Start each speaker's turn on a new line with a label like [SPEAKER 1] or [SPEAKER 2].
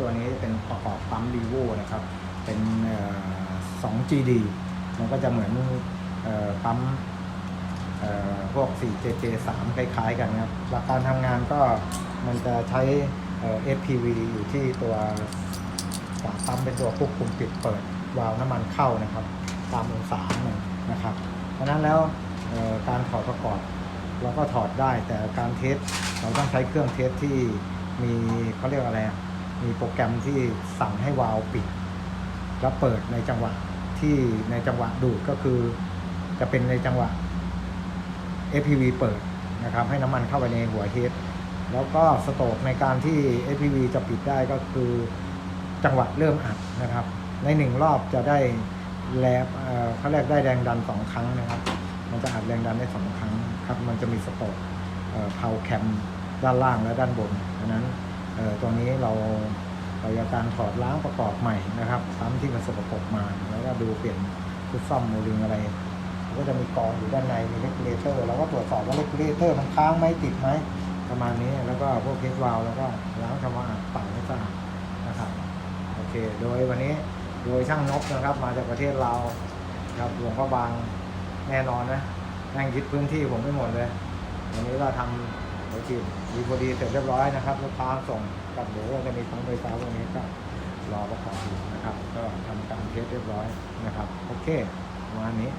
[SPEAKER 1] ตัวนี้เป็นประกอบปั๊มรีโวนะครับ เป็นเอ่อ 2GD มันก็จะเหมือนออปั๊มพวก 4JJ3 คล้ายๆ กันครับหลักการทำงานก็มันจะใช้ FPV อยู่ที่ตัวฝาปั๊มเป็นตัวควบคุมปิดเปิดวาล์วน้ำมันเข้านะครับ ตามองศามันนะครับ เพราะนั้นแล้วการถอดประกอบเราก็ถอดได้แต่การเทสเราต้องใช้เครื่องเทสที่มีเขาเรียกอะไรอะ มีโปรแกรมที่สั่งให้วาล์วปิด แล้วเปิดในจังหวะที่ในจังหวะดูดก็คือ จะเป็นในจังหวะ FPV เปิดนะครับ ให้น้ำมันเข้าไปในหัวเฮดแล้วก็สโตกในการที่ FPV จะปิดได้ก็คือจังหวะเริ่มอัดนะครับ ในหนึ่งรอบจะได้แรงเขาเรียกได้แรงดันสองครั้งนะครับ มันจะอัดแรงดันได้สองครั้งครับ มันจะมีสโตกเพาแคมด้านล่างและด้านบนดังนั้น เออตัวนี้เราเราจะการถอดล้างประกอบใหม่นะครับซ้ำที่มันสกปรกมา แล้วก็ดูเปลี่ยนชุดซ่อมโมลิงอะไร ก็จะมีกรองอยู่ด้านในมีเลกเลเตอร์เราก็ตรวจสอบว่าเลกเลเตอร์มันค้างไหมติดไหมประมาณนี้แล้วก็พวกเทสวาลแล้วก็ล้างทำความสะอาดเป่าให้สะอาดนะครับโอเค โดยวันนี้โดยช่างนกนะครับ มาจากประเทศเราวครับหลวงพ่อบางแน่นอนนะนั่งยึดพื้นที่ผมไม่หมดเลยวันนี้ก็ทำ เดี๋ยวฉีดดีพอดีเสร็จเรียบร้อยนะครับลูกค้าส่งกับหมูจะมีทั้งไฟฟ้าพวกนี้ก็รอประกอบอยู่นะครับ ก็ทำการเทสเรียบร้อยนะครับ โอเคประมาณนี้